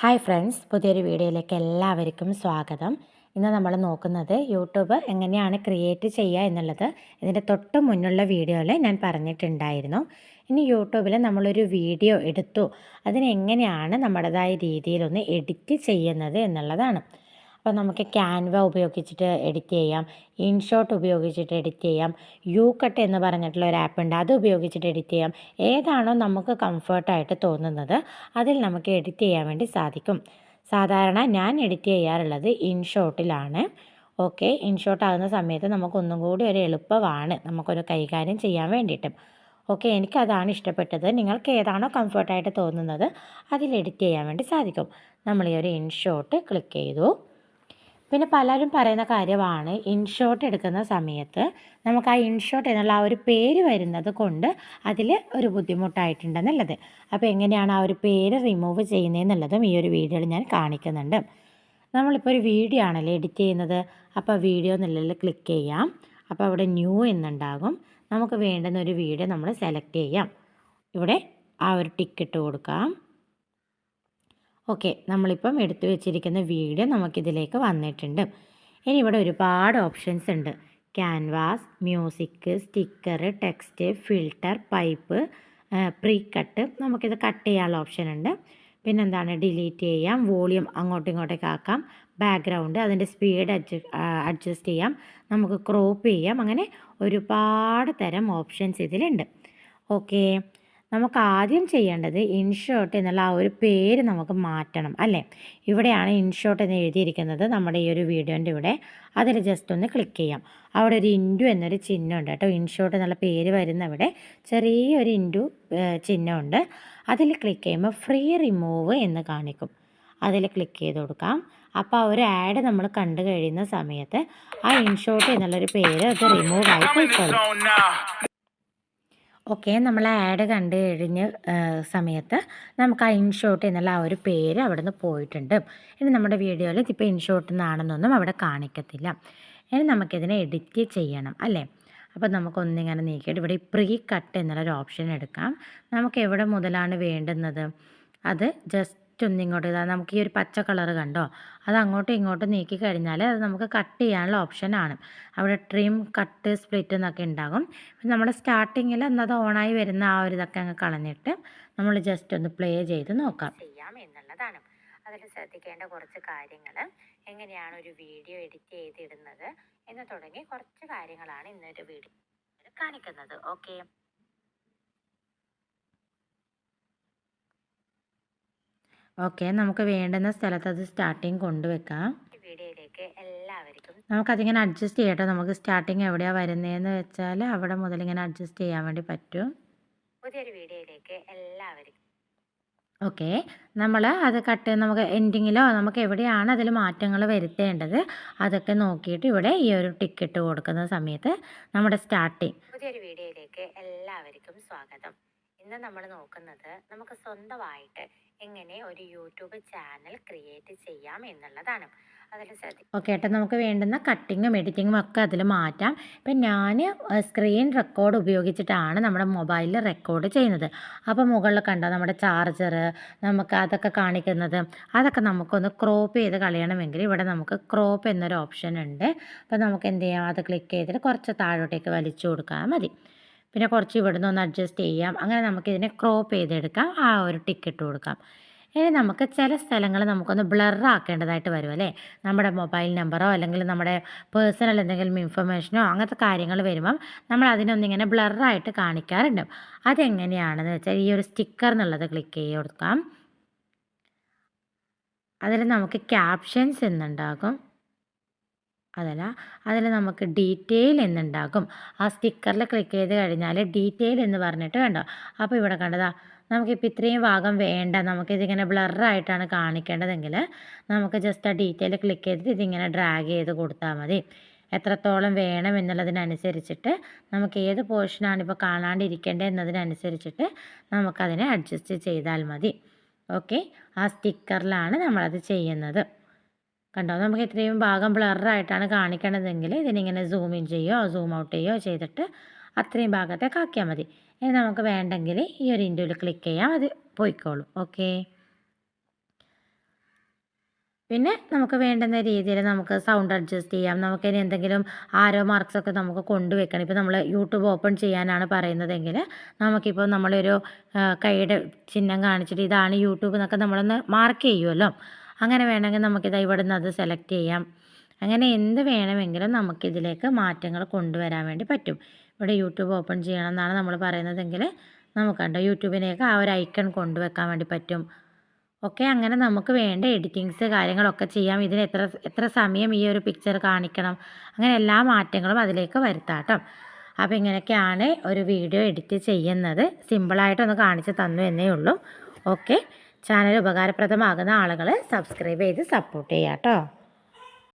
Hi friends പുതിയൊരു വീഡിയോയിലേക്ക് എല്ലാവർക്കും സ്വാഗതം. ഇന്ന് നമ്മൾ നോക്കുന്നത് യൂട്യൂബ് എങ്ങനെയാണ് ക്രിയേറ്റ് ചെയ്യുക എന്നുള്ളത്. ഇതിന്റെ തൊട്ട് മുന്നുള്ള വീഡിയോയിൽ ഞാൻ പറഞ്ഞിട്ടുണ്ടായിരുന്നു. ഇനി യൂട്യൂബിൽ നമ്മളൊരു വീഡിയോ എടുത്തു. അതിനെങ്ങനെയാണ് നമ്മുടേതായ രീതിയിലൊന്ന് എഡിറ്റ് ചെയ്യുന്നത് എന്നുള്ളതാണ്. അപ്പോൾ നമുക്ക് ക്യാൻവ ഉപയോഗിച്ചിട്ട് എഡിറ്റ് ചെയ്യാം. ഇൻഷോട്ട് ഉപയോഗിച്ചിട്ട് എഡിറ്റ് ചെയ്യാം. യു കട്ട് എന്ന് പറഞ്ഞിട്ടുള്ള ഒരു ആപ്പ് ഉണ്ട്. അത് ഉപയോഗിച്ചിട്ട് എഡിറ്റ് ചെയ്യാം. ഏതാണോ നമുക്ക് കംഫർട്ടായിട്ട് തോന്നുന്നത് അതിൽ നമുക്ക് എഡിറ്റ് ചെയ്യാൻ വേണ്ടി സാധിക്കും. സാധാരണ ഞാൻ എഡിറ്റ് ചെയ്യാറുള്ളത് ഇൻഷോട്ടിലാണ് ഓക്കെ ഇൻഷോട്ട് ആകുന്ന സമയത്ത് നമുക്കൊന്നും കൂടി ഒരു എളുപ്പമാണ് നമുക്കൊരു കൈകാര്യം ചെയ്യാൻ വേണ്ടിയിട്ടും. ഓക്കെ എനിക്കതാണ് ഇഷ്ടപ്പെട്ടത്. നിങ്ങൾക്ക് ഏതാണോ കംഫർട്ടായിട്ട് തോന്നുന്നത് അതിൽ എഡിറ്റ് ചെയ്യാൻ വേണ്ടി സാധിക്കും. നമ്മൾ ഈ ഒരു ഇൻഷോട്ട് ക്ലിക്ക് ചെയ്തു. പിന്നെ പലരും പറയുന്ന കാര്യമാണ് ഇൻഷോട്ട് എടുക്കുന്ന സമയത്ത് നമുക്ക് ആ ഇൻഷോട്ട് എന്നുള്ള ആ ഒരു പേര് വരുന്നത് കൊണ്ട് അതിൽ ഒരു ബുദ്ധിമുട്ടായിട്ടുണ്ടെന്നുള്ളത്. അപ്പോൾ എങ്ങനെയാണ് ആ ഒരു പേര് റിമൂവ് ചെയ്യുന്നതെന്നുള്ളതും ഈ ഒരു വീഡിയോയിൽ ഞാൻ കാണിക്കുന്നുണ്ട്. നമ്മളിപ്പോൾ ഒരു വീഡിയോ ആണല്ലേ എഡിറ്റ് ചെയ്യുന്നത്? അപ്പോൾ വീഡിയോ എന്നുള്ളതിൽ ക്ലിക്ക് ചെയ്യാം. അപ്പോൾ അവിടെ ന്യൂ എന്നുണ്ടാകും. നമുക്ക് വേണ്ടുന്ന ഒരു വീഡിയോ നമ്മൾ സെലക്ട് ചെയ്യാം. ഇവിടെ ആ ഒരു ടിക്കറ്റ് കൊടുക്കാം. ഓക്കെ നമ്മളിപ്പം എടുത്തു വെച്ചിരിക്കുന്ന വീഡിയോ നമുക്കിതിലേക്ക് വന്നിട്ടുണ്ട്. ഇനി ഇവിടെ ഒരുപാട് ഓപ്ഷൻസ് ഉണ്ട്. Canvas music sticker text filter pipe pre cut നമുക്കിത് കട്ട് ചെയ്യാനുള്ള ഓപ്ഷൻ ഉണ്ട്. പിന്നെന്താണ്? ഡിലീറ്റ് ചെയ്യാം. വോളിയം അങ്ങോട്ടും ഇങ്ങോട്ടേക്ക് ആക്കാം. ബാക്ക്ഗ്രൗണ്ട് അതിന്റെ സ്പീഡ് അഡ്ജസ്റ്റ് ചെയ്യാം. നമുക്ക് ക്രോപ്പ് ചെയ്യാം. അങ്ങനെ ഒരുപാട് തരം ഓപ്ഷൻസ് ഇതിലുണ്ട്. ഓക്കെ നമുക്ക് ആദ്യം ചെയ്യേണ്ടത് ഇൻഷോട്ട് എന്നുള്ള ആ ഒരു പേര് നമുക്ക് മാറ്റണം അല്ലേ? ഇവിടെയാണ് ഇൻഷോട്ട് എന്ന് എഴുതിയിരിക്കുന്നത് നമ്മുടെ ഈ ഒരു വീഡിയോന്റെ ഇവിടെ അതിൽ ജസ്റ്റ് ഒന്ന് ക്ലിക്ക് ചെയ്യാം. അവിടെ ഒരു ഇൻഡു എന്നൊരു ചിഹ്നമുണ്ട് കേട്ടോ. ഇൻഷോട്ട് എന്നുള്ള പേര് വരുന്ന ഇവിടെ ചെറിയൊരു ഇൻഡു ചിഹ്നമുണ്ട് അതിൽ ക്ലിക്ക് ചെയ്യുമ്പോൾ ഫ്രീ റിമൂവ് എന്ന് കാണിക്കും. അതിൽ ക്ലിക്ക് ചെയ്ത് കൊടുക്കാം. അപ്പോൾ ആ ഒരു ആഡ് നമ്മൾ കണ്ടു കഴിയുന്ന സമയത്ത് ആ ഇൻഷോട്ട് എന്നുള്ളൊരു പേര് അത് റിമൂവ് ആയി പോയിക്കോളും. ഓക്കെ നമ്മൾ ആഡ് കണ്ടു കഴിഞ്ഞ സമയത്ത് നമുക്ക് ആ ഇൻഷോട്ട് എന്നുള്ള ആ ഒരു പേര് അവിടെ നിന്ന് പോയിട്ടുണ്ട്. ഇനി നമ്മുടെ വീഡിയോയിൽ ഇപ്പോൾ ഇൻഷോട്ട് നിന്നാണെന്നൊന്നും അവിടെ കാണിക്കത്തില്ല. ഇനി നമുക്കിതിനെ എഡിറ്റ് ചെയ്യണം അല്ലേ? അപ്പോൾ നമുക്കൊന്നിങ്ങനെ നീക്കിയിട്ട് ഇവിടെ പ്രീ കട്ട് എന്നുള്ളൊരു ഓപ്ഷൻ എടുക്കാം. നമുക്ക് എവിടെ മുതലാണ് വേണ്ടുന്നത്? അത് ജസ്റ്റ് ഒന്നിങ്ങോട്ട് ഇതാ നമുക്ക് ഈ ഒരു പച്ച കളർ കണ്ടോ? അത് അങ്ങോട്ടും ഇങ്ങോട്ടും നീക്കി കഴിഞ്ഞാൽ അത് നമുക്ക് കട്ട് ചെയ്യാനുള്ള ഓപ്ഷനാണ് അവിടെ ട്രിം കട്ട് സ്പ്ലിറ്റ് എന്നൊക്കെ ഉണ്ടാകും. നമ്മൾ സ്റ്റാർട്ടിങ്ങിൽ എന്നത് ഓണായി വരുന്ന ആ ഒരു ഇതൊക്കെ അങ്ങ് കളഞ്ഞിട്ട് നമ്മൾ ജസ്റ്റ് ഒന്ന് പ്ലേ ചെയ്ത് നോക്കാം. ചെയ്യാം എന്നുള്ളതാണ്. അതിൽ ശ്രദ്ധിക്കേണ്ട കുറച്ച് കാര്യങ്ങൾ എങ്ങനെയാണ് ഒരു വീഡിയോ എഡിറ്റ് ചെയ്തിടുന്നത് എന്ന് തുടങ്ങി കുറച്ച് കാര്യങ്ങളാണ് ഇന്നൊരു വീഡിയോ കാണിക്കുന്നത്. ഓക്കെ ഓക്കെ നമുക്ക് വേണ്ടുന്ന സ്ഥലത്ത് അത് സ്റ്റാർട്ടിങ് കൊണ്ടുവെക്കാം. വീഡിയോയിലേക്ക് എല്ലാവർക്കും നമുക്കതിങ്ങനെ അഡ്ജസ്റ്റ് ചെയ്യട്ടോ. നമുക്ക് സ്റ്റാർട്ടിങ് എവിടെയാണ് വരുന്നതെന്ന് വെച്ചാൽ അവിടെ മുതൽ ഇങ്ങനെ അഡ്ജസ്റ്റ് ചെയ്യാൻ വേണ്ടി പറ്റും. പുതിയൊരു വീഡിയോയിലേക്ക് എല്ലാവർക്കും ഓക്കെ നമ്മൾ അത് കട്ട് നമുക്ക് എൻഡിങ്ങിലോ നമുക്ക് എവിടെയാണ് അതിൽ മാറ്റങ്ങൾ വരുത്തേണ്ടത് അതൊക്കെ നോക്കിയിട്ട് ഇവിടെ ഈ ഒരു ടിക്കറ്റ് കൊടുക്കുന്ന സമയത്ത് നമ്മുടെ സ്റ്റാർട്ടിങ് പുതിയൊരു വീഡിയോയിലേക്ക് എല്ലാവർക്കും സ്വാഗതം. ഇന്ന് നമ്മൾ നോക്കുന്നത് നമുക്ക് സ്വന്തമായിട്ട് എങ്ങനെ ഒരു യൂട്യൂബ് ചാനൽ ക്രിയേറ്റ് ചെയ്യാം എന്നുള്ളതാണ്. അതിൽ ശ്രദ്ധിക്കും ഓക്കെ ഏട്ടാ നമുക്ക് വേണ്ടുന്ന കട്ടിങ്ങും എഡിറ്റിങ്ങും ഒക്കെ അതിൽ മാറ്റാം. ഇപ്പം ഞാൻ സ്ക്രീൻ റെക്കോർഡ് ഉപയോഗിച്ചിട്ടാണ് നമ്മുടെ മൊബൈലിൽ റെക്കോർഡ് ചെയ്യുന്നത്. അപ്പോൾ മുകളിൽ കണ്ടോ നമ്മുടെ ചാർജർ നമുക്ക് അതൊക്കെ കാണിക്കുന്നത്. അതൊക്കെ നമുക്കൊന്ന് ക്രോപ്പ് ചെയ്ത് കളയണമെങ്കിൽ ഇവിടെ നമുക്ക് ക്രോപ്പ് എന്നൊരു ഓപ്ഷൻ ഉണ്ട്. അപ്പോൾ നമുക്ക് എന്ത് ചെയ്യാം അത് ക്ലിക്ക് ചെയ്തിട്ട് കുറച്ച് താഴോട്ടേക്ക് വലിച്ചു കൊടുക്കാൻ മതി. പിന്നെ കുറച്ച് ഇവിടുന്ന് ഒന്ന് അഡ്ജസ്റ്റ് ചെയ്യാം. അങ്ങനെ നമുക്കിതിനെ ക്രോപ്പ് ചെയ്തെടുക്കാം. ആ ഒരു ടിക്കറ്റ് കൊടുക്കാം. ഇനി നമുക്ക് ചില സ്ഥലങ്ങൾ നമുക്കൊന്ന് ബ്ലറാക്കേണ്ടതായിട്ട് വരും അല്ലേ? നമ്മുടെ മൊബൈൽ നമ്പറോ അല്ലെങ്കിൽ നമ്മുടെ പേഴ്സണൽ എന്തെങ്കിലും ഇൻഫർമേഷനോ അങ്ങനത്തെ കാര്യങ്ങൾ വരുമ്പം നമ്മൾ അതിനൊന്നിങ്ങനെ ബ്ലറായിട്ട് കാണിക്കാറുണ്ട്. അതെങ്ങനെയാണെന്ന് വെച്ചാൽ ഈ ഒരു സ്റ്റിക്കർ എന്നുള്ളത് ക്ലിക്ക് ചെയ്ത് കൊടുക്കാം. അതിൽ നമുക്ക് ക്യാപ്ഷൻസ് എന്നുണ്ടാകും. അതല്ല അതിൽ നമുക്ക് ഡീറ്റെയിൽ എന്നുണ്ടാകും ആ സ്റ്റിക്കറിൽ ക്ലിക്ക് ചെയ്ത് കഴിഞ്ഞാൽ ഡീറ്റെയിൽ എന്ന് പറഞ്ഞിട്ട് കണ്ടോ? അപ്പോൾ ഇവിടെ കണ്ടതാ നമുക്കിപ്പോൾ ഇത്രയും ഭാഗം വേണ്ട നമുക്കിതിങ്ങനെ ബ്ലറായിട്ടാണ് കാണിക്കേണ്ടതെങ്കിൽ നമുക്ക് ജസ്റ്റ് ആ ഡീറ്റെയിൽ ക്ലിക്ക് ചെയ്തിട്ട് ഇതിങ്ങനെ ഡ്രാഗ് ചെയ്ത് കൊടുത്താൽ മതി. എത്രത്തോളം വേണം എന്നുള്ളതിനനുസരിച്ചിട്ട് നമുക്ക് ഏത് പോർഷനാണ് ഇപ്പോൾ കാണാണ്ടിരിക്കേണ്ടത് എന്നതിനനുസരിച്ചിട്ട് നമുക്കതിനെ അഡ്ജസ്റ്റ് ചെയ്താൽ മതി. ഓക്കെ ആ സ്റ്റിക്കറിലാണ് നമ്മളത് ചെയ്യുന്നത്. കണ്ടോ? നമുക്ക് ഇത്രയും ഭാഗം ബ്ലറായിട്ടാണ് കാണിക്കണതെങ്കിൽ ഇതിനിങ്ങനെ സൂം ഇൻ ചെയ്യുകയോ സൂം ഔട്ട് ചെയ്യുകയോ ചെയ്തിട്ട് അത്രയും ഭാഗത്തെ ആക്കിയാൽ മതി. ഇനി നമുക്ക് വേണ്ടെങ്കിൽ ഈ ഒരു ഇൻഡോയിൽ ക്ലിക്ക് ചെയ്യാം. അത് പോയിക്കോളും. ഓക്കെ പിന്നെ നമുക്ക് വേണ്ടുന്ന രീതിയിൽ നമുക്ക് സൗണ്ട് അഡ്ജസ്റ്റ് ചെയ്യാം. നമുക്ക് ഇനി എന്തെങ്കിലും ആരോ മാർക്സൊക്കെ നമുക്ക് കൊണ്ടുവെക്കണം. ഇപ്പോൾ നമ്മൾ യൂട്യൂബ് ഓപ്പൺ ചെയ്യാനാണ് പറയുന്നതെങ്കിൽ നമുക്കിപ്പോൾ നമ്മളൊരു കൈയുടെ ചിഹ്നം കാണിച്ചിട്ട് ഇതാണ് യൂട്യൂബ് എന്നൊക്കെ നമ്മളൊന്ന് മാർക്ക് ചെയ്യുമല്ലോ. അങ്ങനെ വേണമെങ്കിൽ നമുക്കിത് ഇവിടെ നിന്ന് അത് സെലക്ട് ചെയ്യാം. അങ്ങനെ എന്ത് വേണമെങ്കിലും നമുക്കിതിലേക്ക് മാറ്റങ്ങൾ കൊണ്ടുവരാൻ വേണ്ടി പറ്റും. ഇവിടെ യൂട്യൂബ് ഓപ്പൺ ചെയ്യണം എന്നാണ് നമ്മൾ പറയുന്നതെങ്കിൽ നമുക്ക് കണ്ടോ യൂട്യൂബിനെയൊക്കെ ആ ഒരു ഐക്കൺ കൊണ്ടുവെക്കാൻ വേണ്ടി പറ്റും. ഓക്കെ അങ്ങനെ നമുക്ക് വേണ്ട എഡിറ്റിങ്സ് കാര്യങ്ങളൊക്കെ ചെയ്യാം. ഇതിന് എത്ര എത്ര സമയം ഈ ഒരു പിക്ചർ കാണിക്കണം. അങ്ങനെ എല്ലാ മാറ്റങ്ങളും അതിലേക്ക് വരുത്താം അപ്പോൾ ഇങ്ങനെയൊക്കെയാണ് ഒരു വീഡിയോ എഡിറ്റ് ചെയ്യുന്നത്. സിമ്പിളായിട്ടൊന്ന് കാണിച്ച് തന്നു എന്നേ ഉള്ളൂ. ഓക്കെ. ചാനൽ ഉപകാരപ്രദമാകുന്ന ആളുകൾ സബ്സ്ക്രൈബ് ചെയ്ത് സപ്പോർട്ട് ചെയ്യാം കേട്ടോ